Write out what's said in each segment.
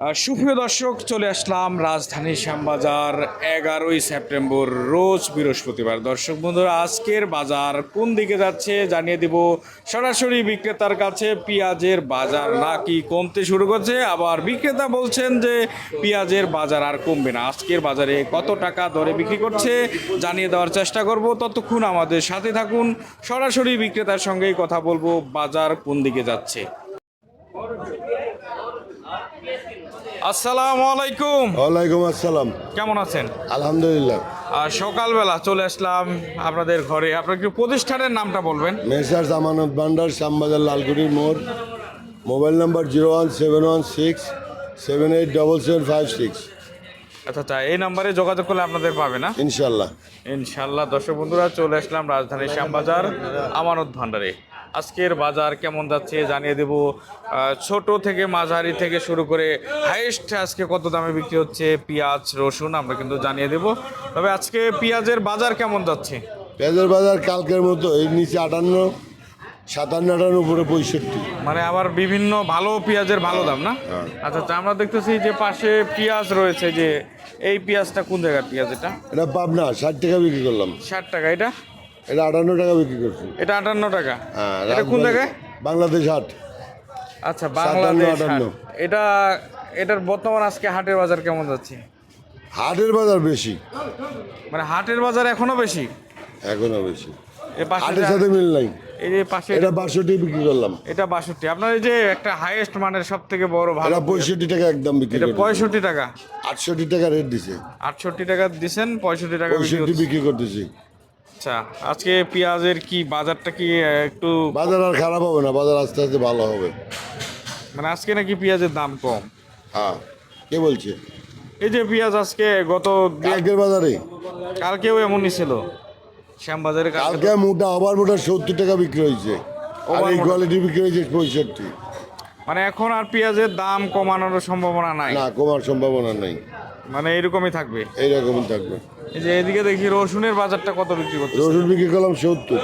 সুপ্রিয় দর্শক, চলে আসলাম রাজধানী শ্যামবাজার এগারোই সেপ্টেম্বর, রোজ বৃহস্পতিবার। দর্শক বন্ধুরা, আজকের বাজার কোন দিকে যাচ্ছে জানিয়ে দিব সরাসরি বিক্রেতার কাছে। পেঁয়াজের বাজার নাকি কমতে শুরু করছে? আবার বিক্রেতা বলছেন যে পেঁয়াজের বাজার আর কমবে না। আজকের বাজারে কত টাকা দরে বিক্রি করছে জানিয়ে দেওয়ার চেষ্টা করব। ততক্ষণ আমাদের সাথে থাকুন। সরাসরি বিক্রেতার সঙ্গেই কথা বলব, বাজার কোন দিকে যাচ্ছে। আসসালামু আলাইকুম। ওয়ালাইকুম আসসালাম। কেমন আছেন? আলহামদুলিল্লাহ। আর সকালবেলা চলে আসলাম আপনাদের ঘরে। আপনার একটু প্রতিষ্ঠানের নামটা বলবেন। মেসার জামানত ভান্ডার শ্যামবাজার লালগুড়ির মোড়। Mobile number zero one seven one six seven eight double seven five six. আচ্ছা আচ্ছা এই নাম্বারে যোগাযোগ করলে আপনাদের পাবে না? ইনশাল্লাহ। ইনশাল্লাহ দর্শক বন্ধুরা চলে আসলাম রাজধানীর শ্যামবাজার আমানত ভান্ডারে। আজকের বাজার কেমন যাচ্ছে জানিয়ে দেব। ছোট থেকে মাঝারি থেকে শুরু করে হাইয়েস্ট আজকে কত দামে বিক্রি হচ্ছে? পেঁয়াজ রসুন আমরা কিন্তু জানিয়ে দেব। তবে আজকে পেঁয়াজের বাজার কেমন যাচ্ছে? পেঁয়াজের বাজার কালকের মতো এই নিচে আটান্ন সাতান্ন আটান্ন উপরে পঁয়ষট্টি। মানে আবার বিভিন্ন ভালো পেঁয়াজের ভালো দাম না? হ্যাঁ। আচ্ছা আচ্ছা আমরা দেখতেছি যে পাশে পেঁয়াজ রয়েছে যে এই পেঁয়াজটা কোন জায়গার পেঁয়াজ এটা? এটা পাবনা ষাট টাকা বিক্রি করলাম। ষাট টাকা এটা? এটা আটান্ন টাকা বিক্রি করছি। এটা আটান্ন টাকা। হ্যাঁ এটা কোন জায়গায়? বাংলাদেশ হাট। আচ্ছা বাংলাদেশ আটান্ন। এটা এটার বর্তমান আজকে হাটের বাজার কেমন যাচ্ছে? হাটের বাজার বেশি। মানে হাটের বাজার এখনও বেশি? এখনও বেশি। হাটের সাথে মিল নাই। এই যে পাশে এটা বাষট্টি বিক্রি করলাম। এটা বাষট্টি। আপনার এই যে একটা হাইয়েস্ট মানের সব থেকে বড় ভালো এটা পঁয়ষট্টি টাকা একদম বিক্রি এটা পঁয়ষট্টি টাকা। আটষট্টি টাকা রেট দিছে। আটষট্টি টাকা দিছেন পঁয়ষট্টি টাকা বিক্রি করতেছি। আচ্ছা আজকে পেঁয়াজের কি বাজারটা কি একটু বাজার আর খারাপ হবে না বাজার আস্তে আস্তে ভালো হবে। মানে আজকে নাকি পেঁয়াজের দাম কম? হ্যাঁ কে বলছে? এই যে পেঁয়াজ আজকে গত কালকের বাজারে? কালকেও এমনই ছিল। শ্যামবাজারে কালকে মোটা ওভার মোটা সত্তর টাকা বিক্রি হয়েছে। আর এই কোয়ালিটি বিক্রি হয়েছে পঁয়ষট্টি। মানে এখন আর পেঁয়াজের দাম কমানোর সম্ভাবনা নাই। না কমার সম্ভাবনা নেই। মানে এরকমই থাকবে। এইরকমই থাকবে। এই যে এদিকে দেখি রসুনের বাজারটা কত বিক্রি করছে রসুন বিক্রি করলাম সত্তর।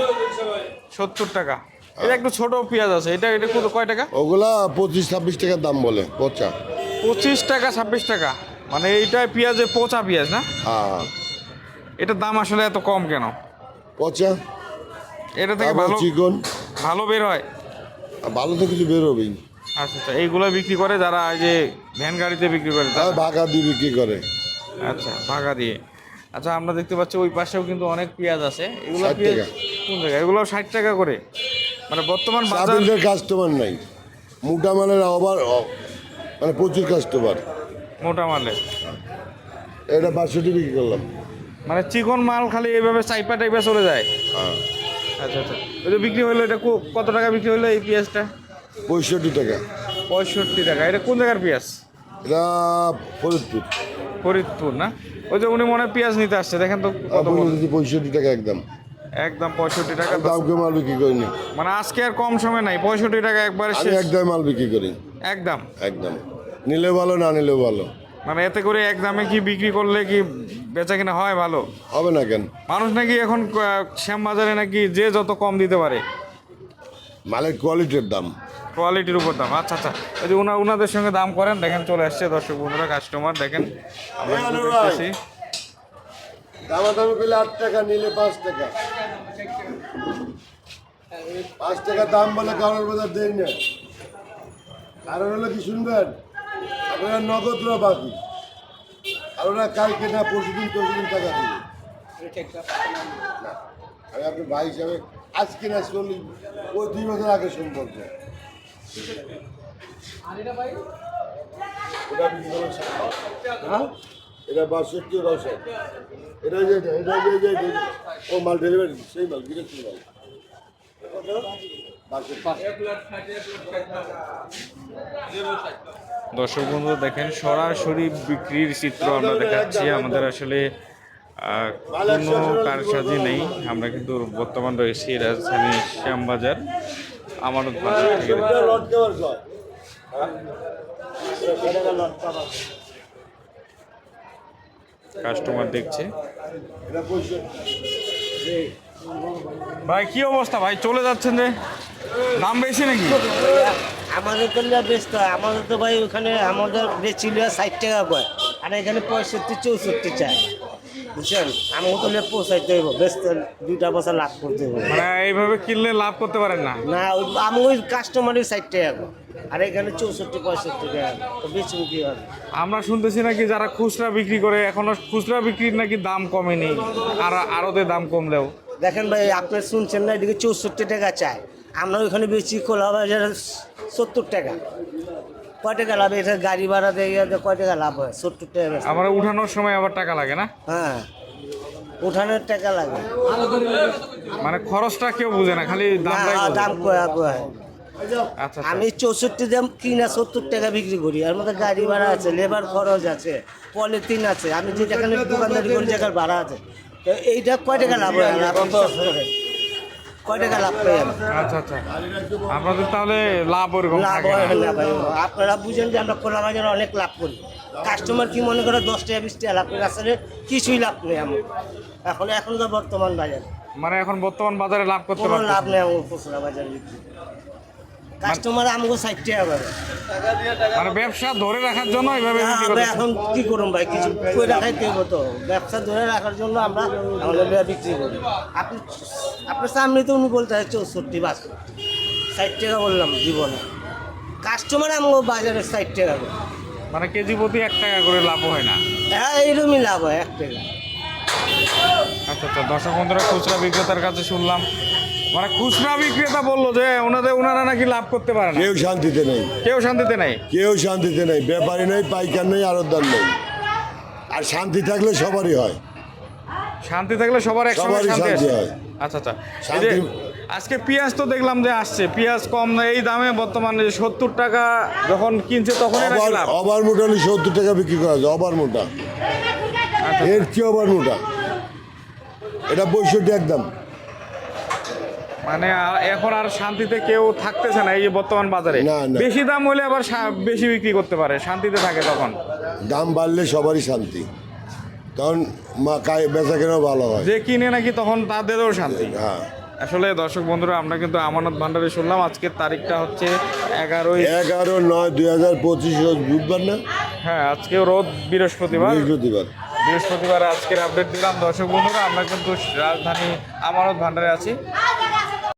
সত্তর টাকা। এটা একটু ছোট পেঁয়াজ আছে। এটা এটা কত কয় টাকা? ওগুলা পঁচিশ ছাব্বিশ টাকার দাম বলে পচা। পঁচিশ টাকা ছাব্বিশ টাকা। মানে এইটা পেঁয়াজে পচা পেঁয়াজ না? হ্যাঁ। এটার দাম আসলে এত কম কেন? পচা। এটা থেকে ভালো চিকন। ভালো বের হয়? ভালো তো কিছু বেরোবেই আচ্ছা আচ্ছা। এইগুলো বিক্রি করে যারা এই যে ভ্যান গাড়িতে বিক্রি করে তারা- ভাগা দিয়ে বিক্রি করে। আচ্ছা ভাগা দিয়ে। আচ্ছা আমরা দেখতে পাচ্ছি ওই পাশেও কিন্তু অনেক পেঁয়াজ আছে। এগুলো 60 পেঁয়াজ টাকা। কোন জায়গায়? এগুলো ষাট টাকা করে। মানে বর্তমান বাজার সাবেন্ডের কাস্টমার নাই। মোটা মালের আবার মানে প্রচুর কাস্টমার মোটা মালে। এটা বাষট্টি বিক্রি করলাম। মানে চিকন মাল খালি এইভাবে চাইপা টাইপা চলে যায়। হ্যাঁ। আচ্ছা আচ্ছা। ওই যে বিক্রি হলো এটা কত টাকা বিক্রি হলো এই পেঁয়াজটা? পঁয়ষট্টি টাকা। পঁয়ষট্টি টাকা। এটা কোন জায়গার পেঁয়াজ? এটা ফরিদপুর। ফরিদপুর না? ওই যে উনি মনে পেঁয়াজ নিতে আসছে দেখেন তো কত। পঁয়ষট্টি টাকা একদম। একদম পঁয়ষট্টি টাকা দাম কে মাল বিক্রি করিনি মানে আজকে আর কম সময় নাই পঁয়ষট্টি টাকা একবারে একদম মাল বিক্রি করি। একদম। একদম। নিলে ভালো না নিলেও ভালো। মানে এতে করে এক দামে কি বিক্রি করলে কি বেচা কিনা হয় ভালো? হবে না কেন? মানুষ নাকি এখন আহ, শ্যামবাজারে নাকি যে যত কম দিতে পারে। মালের কোয়ালিটির দাম। কোয়ালিটির উপর দাম। আচ্ছা আচ্ছা। এই যে উনা উনাদের সঙ্গে দাম করেন দেখেন চলে আসছে দর্শক বন্ধুরা কাস্টমার দেখেন। আমরা। দেখতেছি। দামা দামি পেলে আট টাকা নিলে পাঁচ টাকা। পাঁচ টাকা দাম বলে কারোর বাজার দেয় না কারণ হলো কি শুনবেন? আপনারা নগদ রা বাকি। আর ওরা কালকে না পরশু দিন পরশু দিন টাকা দিবে। না, আমি আপনার ভাই হিসাবে আজকে না চল্লিশ ওই দুই বছর আগে সম্পর্ক করলাম ষাট টাকা। হ্যাঁ? এটা বাষট্টি এটা যে এটা এটা যে যে ও মাল ডেলিভারি সেই মাল বিদেশি মাল। দর্শক বন্ধু দেখেন সরাসরি বিক্রির চিত্র আমরা দেখাচ্ছি। আমাদের আসলে কোনো কারসাজি নেই। আমরা কিন্তু বর্তমান রয়েছি রাজধানী শ্যামবাজার কয় কাস্টমার দেখছে। ভাই কি অবস্থা ভাই? চলে যাচ্ছেন যে দাম বেশি নাকি? আমাদের তো না ব্যস্ত আমাদের তো ভাই ওখানে আমাদের বেচিল ষাট টাকা কয় আর এখানে পঁয়ষট্টি চৌষট্টি চায় বুঝছেন? আমাকে তো লেপ পৌঁছাইতে হইব ব্যস্ত দুইটা বছর লাভ করতে হইব। মানে এইভাবে কিনলে লাভ করতে পারেন না? না আমি ওই কাস্টমারের ষাট টাকা আর এখানে চৌষট্টি পঁয়ষট্টি টাকা তো বেচুন কি হবে? আমরা শুনতেছি নাকি যারা খুচরা বিক্রি করে এখনও খুচরা বিক্রির নাকি দাম কমেনি আর আরতে দাম কমলেও। দেখেন ভাই আপনি শুনছেন না এদিকে চৌষট্টি টাকা চায় আমরা ওইখানে বেশি খোলা বাজারে সত্তর টাকা। কয় টাকা লাভ? এটা গাড়ি ভাড়া দিয়ে কয় টাকা লাভ হয়? সত্তর টাকা। আবার উঠানোর সময় আবার টাকা লাগে না? হ্যাঁ। উঠানোর টাকা লাগে। মানে খরচটা কেউ বুঝে না খালি। দাম আচ্ছা আচ্ছা। আমি চৌষট্টি দাম কিনা সত্তর টাকা বিক্রি করি। আর মধ্যে গাড়ি ভাড়া আছে লেবার খরচ আছে পলিথিন আছে। আমি যে যেখানে দোকানদারি করি জায়গার ভাড়া আছে। তো এইটা কয় টাকা লাভ হয়? করেন? কয় টাকা লাভ পাই আচ্ছা আচ্ছা। আপনাদের তাহলে লাভ ওরকম লাভ হয় না। ভাই আপনারা বুঝেন যে আমরা খোলা বাজারে অনেক লাভ করি। কাস্টমার কি মনে করে দশ টাকা বিশ টাকা লাভ করে আসলে কিছুই লাভ নেই আমার। এখন তো বর্তমান বাজার। মানে এখন বর্তমান বাজারে লাভ করতে পারব লাভ নেই আমার খুচরা বাজারে বিক্রি। কাস্টমার আমাকে ষাট টাকা পাবে। মানে ব্যবসা ধরে রাখার জন্য এইভাবে এখন কি করুন ভাই? কিছু করে রাখাইতে হইব তো? ব্যবসা ধরে রাখার জন্য আমরা আমাদের বিক্রি করি। আপনি আপনার সামনে তো উনি বলতে হয় চৌষট্টি বাষট্টি ষাট টাকা বললাম জীবনে। কাস্টমার আমাকে বাজারে ষাট টাকা করে। মানে কেজি প্রতি এক টাকা করে লাভ হয় না। হ্যাঁ এইরকমই লাভ হয় এক টাকা। আচ্ছা আচ্ছা দর্শক বন্ধুরা খুচরা বিক্রেতার কাছে শুনলাম। মানে খুচরা বিক্রেতা বলল যে ওনাদের ওনারা নাকি লাভ করতে পারে না। কেউ শান্তিতে নেই। কেউ শান্তিতে নেই। কেউ শান্তিতে নেই। ব্যাপারী নেই পাইকার নেই আরতদার নেই। আর শান্তি থাকলে সবারই হয়। শান্তি থাকলে সবার একসঙ্গে শান্তি হয়। আচ্ছা আচ্ছা। শান্তি- আজকে পেঁয়াজ তো দেখলাম যে আসছে। পেঁয়াজ কম না এই দামে বর্তমানে সত্তর টাকা যখন কিনছে তখনই নাকি অবার মোটা সত্তর টাকা বিক্রি করা যায় অবার মোটা। আচ্ছা, এর কি অবার মোটা। এটা পঁয়ষট্টি একদম। মানে এখন আর শান্তিতে কেউ থাকতেছে না এই যে বর্তমান বাজারে। বেশি দাম হলে আবার বেশি বিক্রি করতে পারে শান্তিতে থাকে তখন। দাম বাড়লে সবারই শান্তি। তখন মা কায় বেচা কেনাও ভালো হয়। যে কিনে নাকি তখন তাদেরও শান্তি। হ্যাঁ। আসলে দর্শক বন্ধুরা আমরা কিন্তু আমানত ভান্ডারে শুনলাম আজকের তারিখটা হচ্ছে এগারোই এগারো নয় দুই হাজার পঁচিশ বুধবার না? হ্যাঁ আজকেও রোদ বৃহস্পতিবার। বৃহস্পতিবার। বৃহস্পতিবার আজকের আপডেট দিলাম। দর্শক বন্ধুরা আমরা কিন্তু রাজধানী আমানত ভান্ডারে আছি।